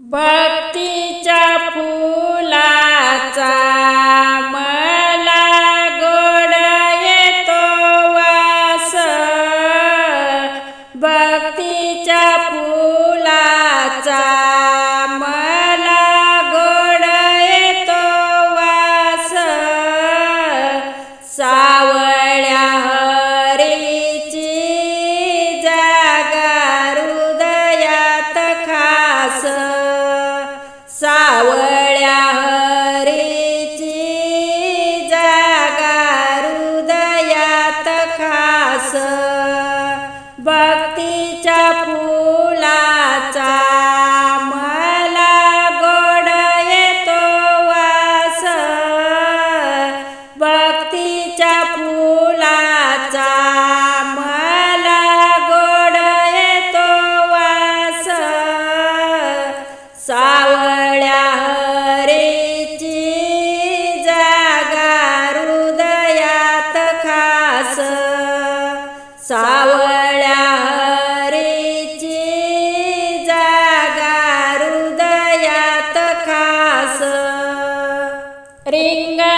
भक्तीच्या फुलाचा भक्तीच्या फुलाचा मला गोड येतो वास. भक्तीच्या फुलाचा मला गोड येतो वास. सावळ्या हरेची जागा हृदयात खास. सा ringa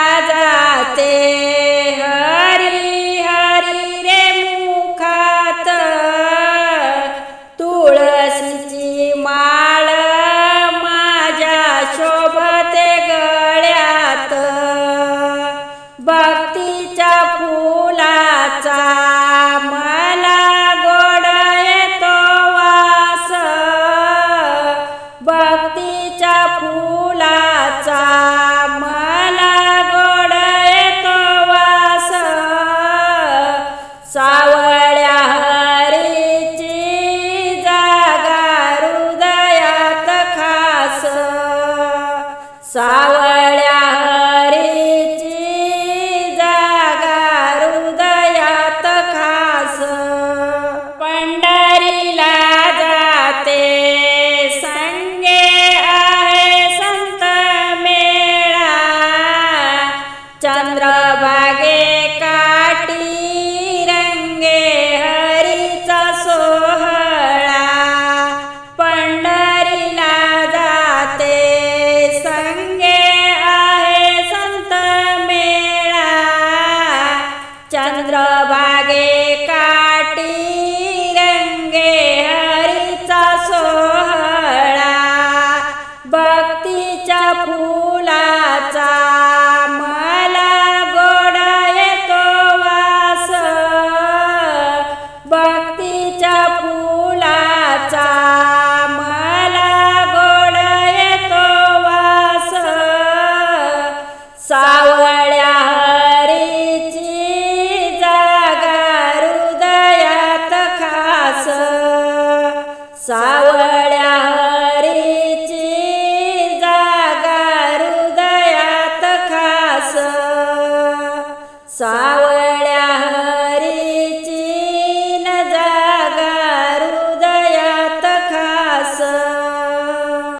爱心 sabe सावळ्या हरीची जागा हृदयात खास. सावळ्या हरीची जागा हृदयात खास. सावळ